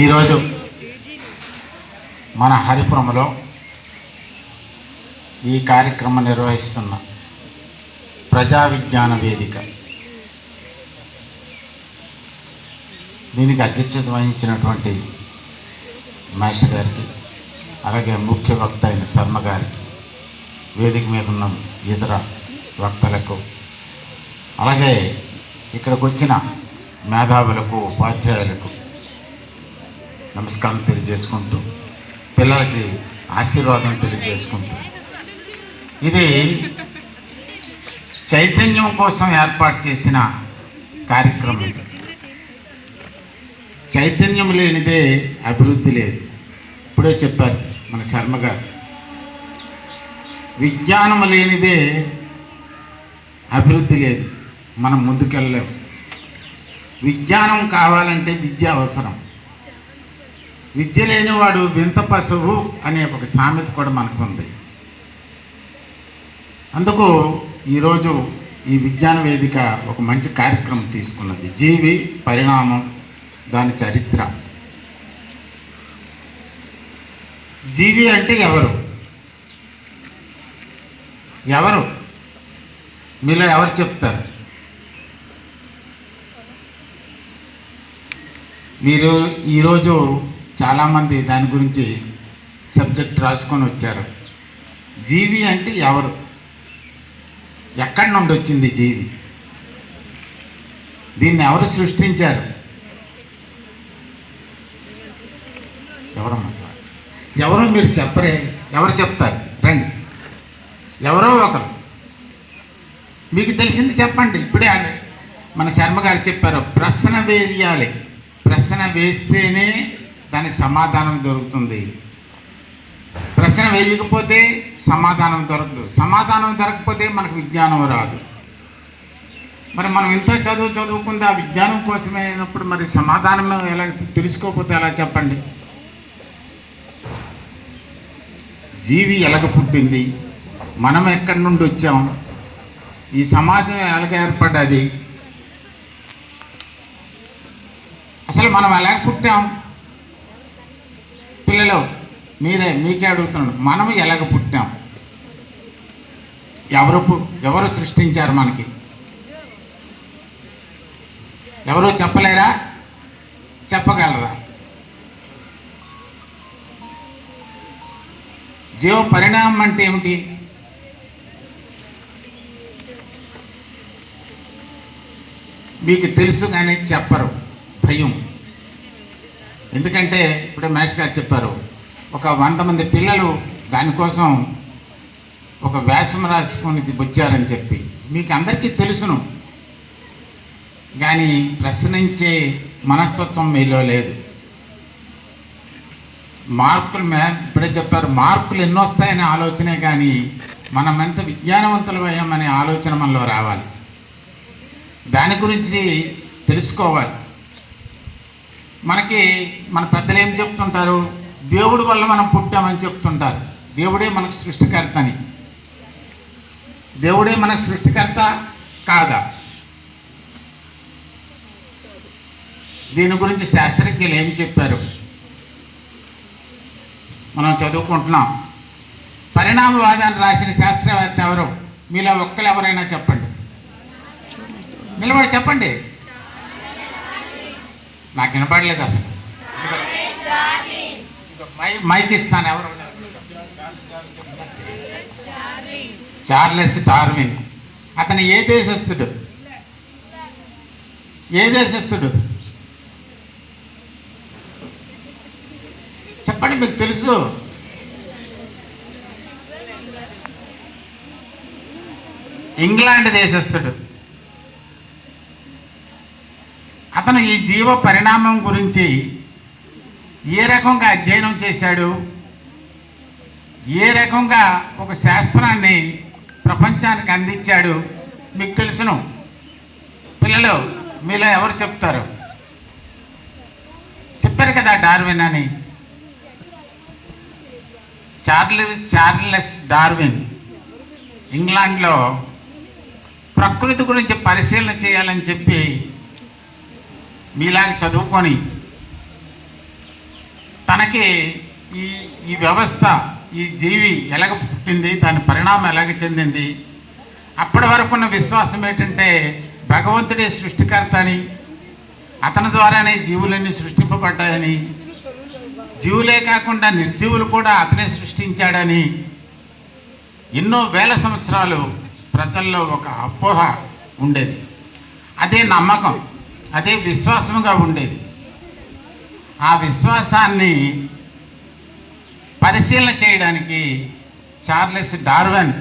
ఈరోజు మన హరిపురంలో ఈ కార్యక్రమం నిర్వహిస్తున్న ప్రజా విజ్ఞాన వేదిక. దీనికి అధ్యక్షత వహించినటువంటి మాస్టర్ గారికి అలాగే ముఖ్య వక్త అయిన శర్మ గారికి వేదిక మీద ఉన్న ఇతర వక్తలకు అలాగే ఇక్కడికి వచ్చిన మేధావులకు ఉపాధ్యాయులకు నమస్కారం తెలియజేసుకుంటూ పిల్లలకి ఆశీర్వాదం తెలియజేసుకుంటూ. ఇది చైతన్యం కోసం ఏర్పాటు చేసిన కార్యక్రమం. ఇది చైతన్యం లేనిదే అభివృద్ధి లేదు. ఇప్పుడే చెప్పారు మన శర్మ గారు. విజ్ఞానం లేనిదే అభివృద్ధి లేదు. మనం ముందుకెళ్ళలేము విజ్ఞానం కావాలంటే విద్య అవసరం. విద్య లేనివాడు వింత పశువు అనే ఒక సామెత కూడా మనకు ఉంది అందుకు ఈరోజు ఈ విజ్ఞాన వేదిక ఒక మంచి కార్యక్రమం తీసుకున్నది. జీవి పరిణామం దాని చరిత్ర. జీవి అంటే ఎవరు? ఎవరు? మీలో ఎవరు చెప్తారు? మీరు ఈరోజు చాలామంది దాని గురించి సబ్జెక్ట్ రాసుకొని వచ్చారు. జీవి అంటే ఎవరు? ఎక్కడి నుండి వచ్చింది జీవి? దీన్ని ఎవరు సృష్టించారు? ఎవరు ఎవరో మీరు చెప్పరే? ఎవరు చెప్తారు? రండి. ఎవరో ఒకరు. మీకు తెలిసింది చెప్పండి. ఇప్పుడే మన శర్మ గారు చెప్పారు ప్రశ్న వేయాలి. ప్రశ్న వేస్తేనే దాని సమాధానం దొరుకుతుంది. ప్రశ్న వేయకపోతే సమాధానం దొరకదు. సమాధానం దొరకకపోతే మనకు విజ్ఞానం రాదు. మరి మనం ఎంతో చదువు చదువుకుంది ఆ విజ్ఞానం కోసమే అయినప్పుడు మరి సమాధానం ఎలా తెలుసుకోకపోతే ఎలా చెప్పండి. జీవి ఎలాగ పుట్టింది? మనం ఎక్కడి నుండి వచ్చాం? ఈ సమాజం ఎలాగ ఏర్పడ్డది? అసలు మనం ఎలా పుట్టాం? పిల్లలు మీరే మీకే అడుగుతున్నాడు మనం ఎలాగ పుట్టాం? ఎవరు ఎవరు సృష్టించారు మనకి? ఎవరు చెప్పలేరా? చెప్పగలరా? జీవ పరిణామం అంటే ఏమిటి? మీకు తెలుసు కానీ చెప్పరు. భయం. ఎందుకంటే ఇప్పుడే మహేష్ గారు చెప్పారు ఒక వంద మంది పిల్లలు దానికోసం ఒక వేషం రాసుకొని వచ్చారని చెప్పి. మీకు అందరికీ తెలుసును. కానీ ప్రశ్నించే మనస్తత్వం మీలో లేదు. మార్కులు మే ఇప్పుడే చెప్పారు మార్కులు ఎన్నో వస్తాయనే ఆలోచనే కానీ మనమెంత విజ్ఞానవంతులు అయ్యామనే ఆలోచన మనలో రావాలి. దాని గురించి తెలుసుకోవాలి. మనకి మన పెద్దలు ఏం చెప్తుంటారు? దేవుడి వల్ల మనం పుట్టామని చెప్తుంటారు. దేవుడే మనకు సృష్టికర్త అని దేవుడే మనకు సృష్టికర్త కాదా? దీని గురించి శాస్త్రజ్ఞులు ఏం చెప్పారు? మనం చదువుకుంటున్నాం. పరిణామవాదాన్ని రాసిన శాస్త్రవేత్త ఎవరు? మీలో ఒక్కరు ఎవరైనా చెప్పండి. నిలబడి చెప్పండి? నాకు వినపడలేదు అసలు. మై మైక్ ఇస్తాను ఎవరు? Charles Darwin. అతను ఏ దేశస్థుడు? ఏ దేశస్థుడు? చెప్పండి మీకు తెలుసు. ఇంగ్లాండ్ దేశస్థుడు. అతను ఈ జీవ పరిణామం గురించి ఏ రకంగా అధ్యయనం చేశాడు? ఏ రకంగా ఒక శాస్త్రాన్ని ప్రపంచానికి అందించాడు? మీకు తెలుసును. పిల్లలు మీలో ఎవరు చెప్తారు? చెప్పారు కదా డార్విన్ అని. చార్లెస్ చార్లెస్ డార్విన్ ఇంగ్లాండ్లో ప్రకృతి గురించి పరిశీలన చేయాలని చెప్పి మీలాగా చదువుకొని తనకి ఈ ఈ వ్యవస్థ ఈ జీవి ఎలాగ పుట్టింది దాని పరిణామం ఎలాగ చెందింది అప్పటి వరకు ఉన్న విశ్వాసం ఏంటంటే భగవంతుడే సృష్టికర్త అని అతని ద్వారానే జీవులన్నీ సృష్టింపబడ్డాయని జీవులే కాకుండా నిర్జీవులు కూడా అతనే సృష్టించాడని ఎన్నో వేల సంవత్సరాలు ప్రజల్లో ఒక అపోహ ఉండేది. అదే నమ్మకం. అదే విశ్వాసముగా ఉండేది. ఆ విశ్వాసాన్ని పరిశీలన చేయడానికి చార్లెస్ డార్వెన్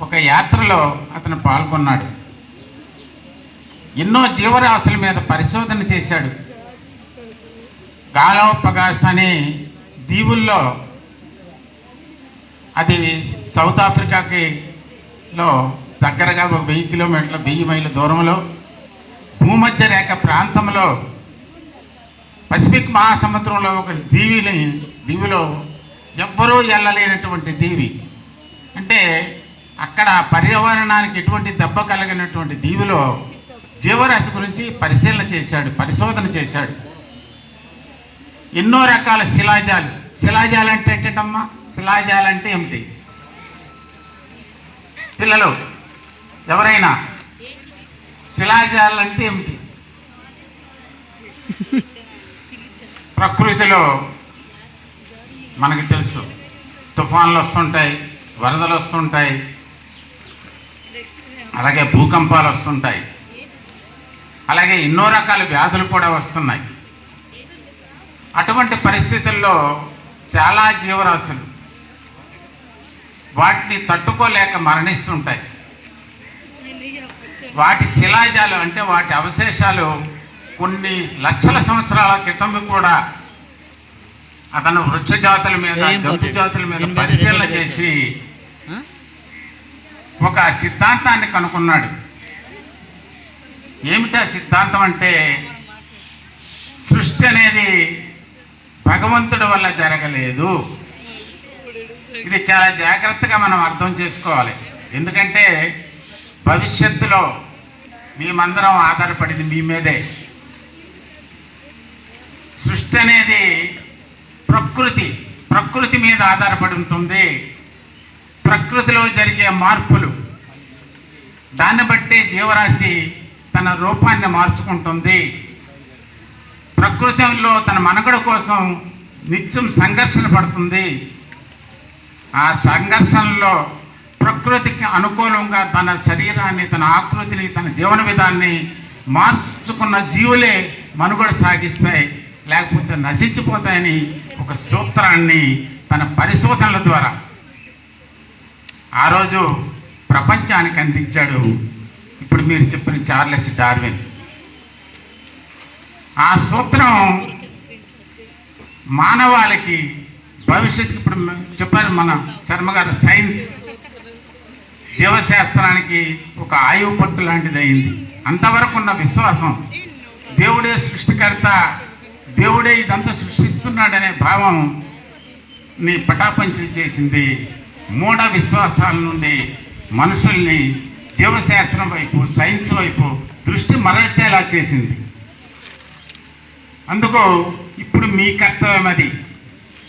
ఒక యాత్రలో అతను పాల్గొన్నాడు. ఎన్నో జీవరాశుల మీద పరిశోధన చేశాడు. గాలోపగాస్ అనే దీవుల్లో అది సౌత్ ఆఫ్రికాకి లో దగ్గరగా ఒక వెయ్యి కిలోమీటర్ల వెయ్యి మైళ్ళ దూరంలో భూమధ్య రేఖ ప్రాంతంలో పసిఫిక్ మహాసముద్రంలో ఒక దీవిని దీవిలో ఎవ్వరూ వెళ్ళలేనటువంటి దీవి. అంటే అక్కడ పర్యావరణానికి ఎటువంటి దెబ్బ కలిగినటువంటి దీవిలో జీవరాశి గురించి పరిశీలన చేశాడు పరిశోధన చేశాడు. ఎన్నో రకాల శిలాజాలు. శిలాజాలు అంటే ఏంటమ్మా? శిలాజాలు అంటే ఏమిటి? పిల్లలు ఎవరైనా శిలాజాలు అంటే ఏమిటి? ప్రకృతిలో మనకి తెలుసు. తుఫాన్లు వస్తుంటాయి వరదలు వస్తుంటాయి అలాగే భూకంపాలు వస్తుంటాయి. అలాగే ఎన్నో రకాల వ్యాధులు కూడా వస్తున్నాయి. అటువంటి పరిస్థితుల్లో చాలా జీవరాశులు వాటిని తట్టుకోలేక మరణిస్తుంటాయి. వాటి శిలాజాలు అంటే వాటి అవశేషాలు కొన్ని లక్షల సంవత్సరాల క్రితం కూడా అతను వృక్ష జాతుల మీద జంతు? జాతుల మీద పరిశీలన చేసి? ఒక సిద్ధాంతాన్ని కనుక్కున్నాడు ఏమిటా సిద్ధాంతం అంటే సృష్టి అనేది భగవంతుడి వల్ల జరగలేదు ఇది చాలా జాగ్రత్తగా మనం అర్థం చేసుకోవాలి ఎందుకంటే భవిష్యత్తులో మేమందరం ఆధారపడింది మీ మీదే. సృష్టి అనేది ప్రకృతి ప్రకృతి మీద ఆధారపడి ఉంటుంది. ప్రకృతిలో జరిగే మార్పులు దాన్ని బట్టి జీవరాశి తన రూపాన్ని మార్చుకుంటుంది. ప్రకృతిలో తన మనుగడ కోసం నిత్యం సంఘర్షణ పడుతుంది. ఆ సంఘర్షణలో ప్రకృతికి అనుకూలంగా తన శరీరాన్ని తన ఆకృతిని తన జీవన విధాన్ని మార్చుకున్న జీవులే మనుగడ సాగిస్తాయి లేకపోతే నశించిపోతాయని ఒక సూత్రాన్ని తన పరిశోధనల ద్వారా ఆ రోజు ప్రపంచానికి అందించాడు. ఇప్పుడు మీరు చెప్పిన చార్లెస్ డార్విన్. ఆ సూత్రం మానవాళికి భవిష్యత్తు ఇప్పుడు చెప్పారు మన శర్మ గారు సైన్స్ జీవశాస్త్రానికి ఒక ఆయువు పట్టు లాంటిది అయింది అంతవరకు ఉన్న విశ్వాసం దేవుడే సృష్టికర్త దేవుడే ఇదంతా సృష్టిస్తున్నాడనే భావం ని పటాపంచలు చేసింది. మూఢ విశ్వాసాల నుండి మనుషుల్ని జీవశాస్త్రం వైపు సైన్స్ వైపు దృష్టి మరల్చేలా చేసింది. అందుకు ఇప్పుడు మీ కర్తవ్యం అది.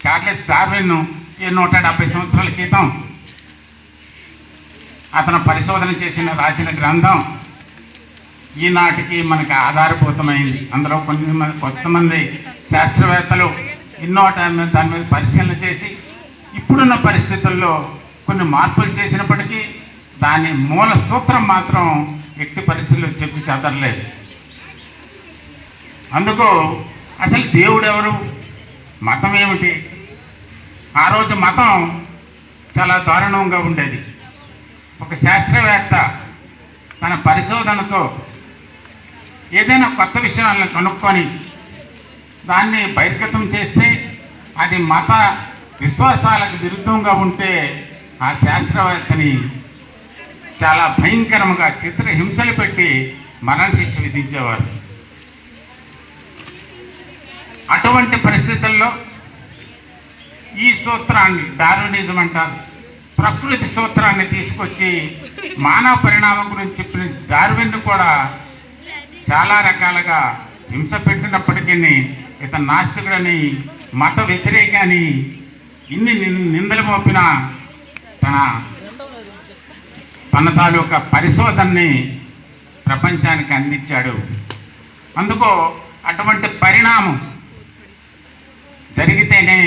చార్లెస్ డార్విన్ ఈ నూట డెబ్బై సంవత్సరాల క్రితం అతను పరిశోధన చేసిన రాసిన గ్రంథం ఈనాటికి మనకి ఆధారభూతమైంది. అందులో కొన్ని మంది కొంతమంది శాస్త్రవేత్తలు ఎన్నో టైం దాని మీద పరిశీలన చేసి ఇప్పుడున్న పరిస్థితుల్లో కొన్ని మార్పులు చేసినప్పటికీ దాని మూల సూత్రం మాత్రం వ్యక్తి పరిస్థితుల్లో చెప్పి చదరలేదు. అందుకు అసలు దేవుడు ఎవరు మతం ఏమిటి? ఆ రోజు మతం చాలా దారుణంగా ఉండేది. ఒక శాస్త్రవేత్త తన పరిశోధనతో ఏదైనా కొత్త విషయాలను కనుక్కొని దాన్ని బహిర్గతం చేస్తే అది మత విశ్వాసాలకు విరుద్ధంగా ఉంటే ఆ శాస్త్రవేత్తని చాలా భయంకరంగా చిత్రహింసలు పెట్టి మరణశిక్ష విధించేవారు. అటువంటి పరిస్థితుల్లో ఈ సూత్రాన్ని డార్వినిజం అంటారు. ప్రకృతి సూత్రాన్ని తీసుకొచ్చి మానవ పరిణామం గురించి చెప్పిన డార్విన్ కూడా చాలా రకాలుగా హింస పెట్టినప్పటికీ ఇతను నాస్తికుడని మత వ్యతిరేక అని ఇన్ని నిందలు మోపిన తన తన తాలూకా పరిశోధనని ప్రపంచానికి అందించాడు. అందుకో అటువంటి పరిణామం జరిగితేనే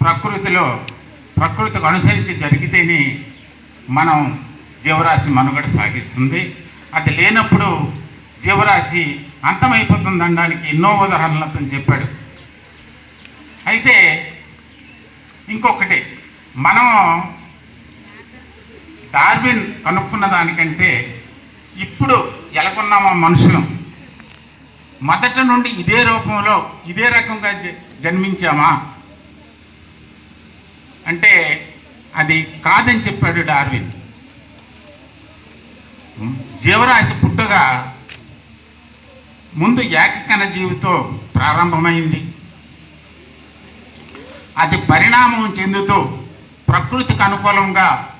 ప్రకృతిలో ప్రకృతికి అనుసరించి జరిగితేనే మనం జీవరాశి మనుగడ సాగిస్తుంది. అది లేనప్పుడు జీవరాశి అంతమైపోతుంది అనడానికి ఎన్నో ఉదాహరణలతో చెప్పాడు. అయితే ఇంకొకటి మనం డార్విన్ కనుక్కున్న దానికంటే ఇప్పుడు ఎలాగున్నామో మనుషులం? మొదట నుండి ఇదే రూపంలో ఇదే రకంగా జ- జన్మించామా? అంటే అది కాదని చెప్పాడు డార్విన్. జీవరాశి పుట్టగా ముందు ఏకకణ జీవితో ప్రారంభమైంది. అది పరిణామం చెందుతూ ప్రకృతికి అనుకూలంగా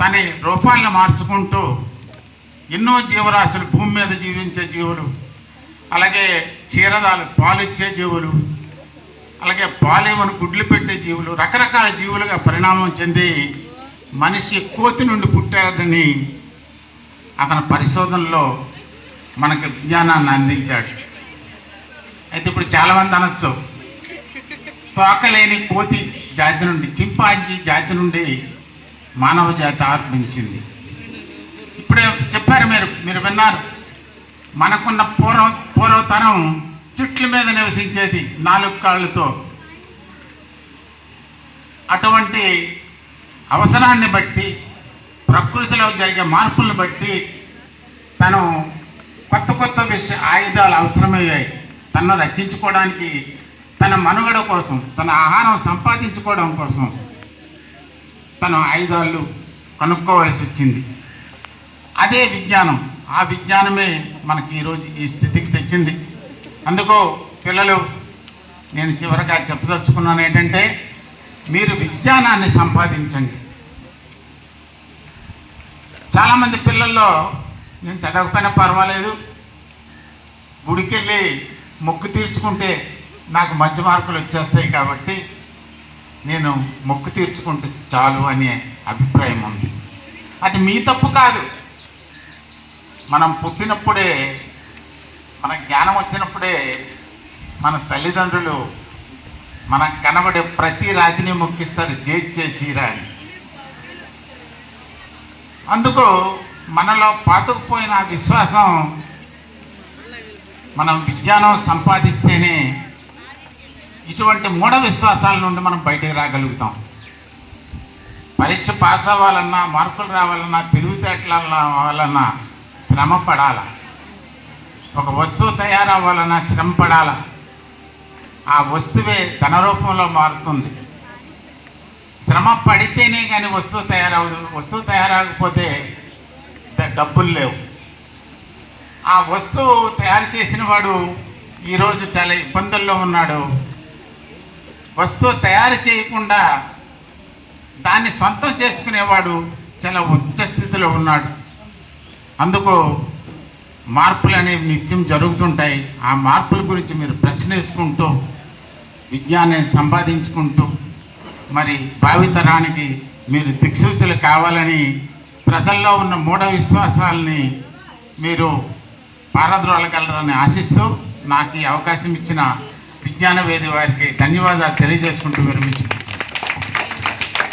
తన రూపాలను మార్చుకుంటూ ఎన్నో జీవరాశులు భూమి మీద జీవించే జీవులు అలాగే క్షీరదాలు పాలిచ్చే జీవులు అలాగే పాలేమని గుడ్లు పెట్టే జీవులు రకరకాల జీవులుగా పరిణామం చెంది మనిషి కోతి నుండి పుట్టాడని అతని పరిశోధనలో మనకు విజ్ఞానాన్ని అందించాడు. అయితే ఇప్పుడు చాలామంది అనొచ్చు తోకలేని కోతి జాతి నుండి చింపాంజీ జాతి నుండి మానవ జాతి ఆర్పించింది ఇప్పుడే చెప్పారు మీరు మీరు విన్నారు. మనకున్న పూర్వ పూర్వతరం చెట్ల మీద నివసించేది నాలుగు కాళ్ళతో. అటువంటి అవసరాన్ని బట్టి ప్రకృతిలో జరిగే మార్పులను బట్టి తను కొత్త కొత్త విషయ ఆయుధాలు అవసరమయ్యాయి. తనను రక్షించుకోవడానికి తన మనుగడ కోసం తన ఆహారం సంపాదించుకోవడం కోసం తను ఆయుధాలు కనుక్కోవలసి వచ్చింది. అదే విజ్ఞానం. ఆ విజ్ఞానమే మనకి ఈరోజు ఈ స్థితికి తెచ్చింది. అందుకు పిల్లలు నేను చివరగా చెప్పదలుచుకున్నాను ఏంటంటే మీరు విజ్ఞానాన్ని సంపాదించండి. చాలామంది పిల్లల్లో నేను చదవకపోయినా పర్వాలేదు. గుడికెళ్ళి మొక్కు తీర్చుకుంటే నాకు మంచి మార్కులు వచ్చేస్తాయి కాబట్టి నేను మొక్కు తీర్చుకుంటే చాలు అనే అభిప్రాయం ఉంది. అది మీ తప్పు కాదు. మనం పుట్టినప్పుడే మన జ్ఞానం వచ్చినప్పుడే మన తల్లిదండ్రులు మనకు కనబడే ప్రతి రాతిని మొక్కిస్తారు జేజ్ చేసిరా అని. అందుకు మనలో పాతుకుపోయిన ఆ విశ్వాసం మనం విజ్ఞానం సంపాదిస్తేనే ఇటువంటి మూఢ విశ్వాసాల నుండి మనం బయటికి రాగలుగుతాం. పరీక్ష పాస్ అవ్వాలన్నా మార్కులు రావాలన్నా తెలివితేటలు అవ్వాలన్నా శ్రమ పడాలా? ఒక వస్తువు తయారవ్వాలన్నా శ్రమ పడాల. ఆ వస్తువే ధన రూపంలో మారుతుంది. శ్రమ పడితేనే కానీ వస్తువు తయారవదు వస్తువు తయారవకపోతే డబ్బులు లేవు. ఆ వస్తువు తయారు చేసిన వాడు ఈరోజు చాలా ఇబ్బందుల్లో ఉన్నాడు. వస్తువు తయారు చేయకుండా దాన్ని సొంతం చేసుకునేవాడు చాలా ఉచ్చ స్థితిలో ఉన్నాడు. అందుకు మార్పులు అనేవి నిత్యం జరుగుతుంటాయి. ఆ మార్పుల గురించి మీరు ప్రశ్న వేసుకుంటూ విజ్ఞానాన్ని సంపాదించుకుంటూ మరి భావితరానికి మీరు దిక్సూచులు కావాలని ప్రజల్లో ఉన్న మూఢ విశ్వాసాలని మీరు పారద్రోలగలరని ఆశిస్తూ నాకు ఈ అవకాశం ఇచ్చిన విజ్ఞాన వేది వారికి ధన్యవాదాలు తెలియజేసుకుంటూ విరమించుకుంటున్నాను.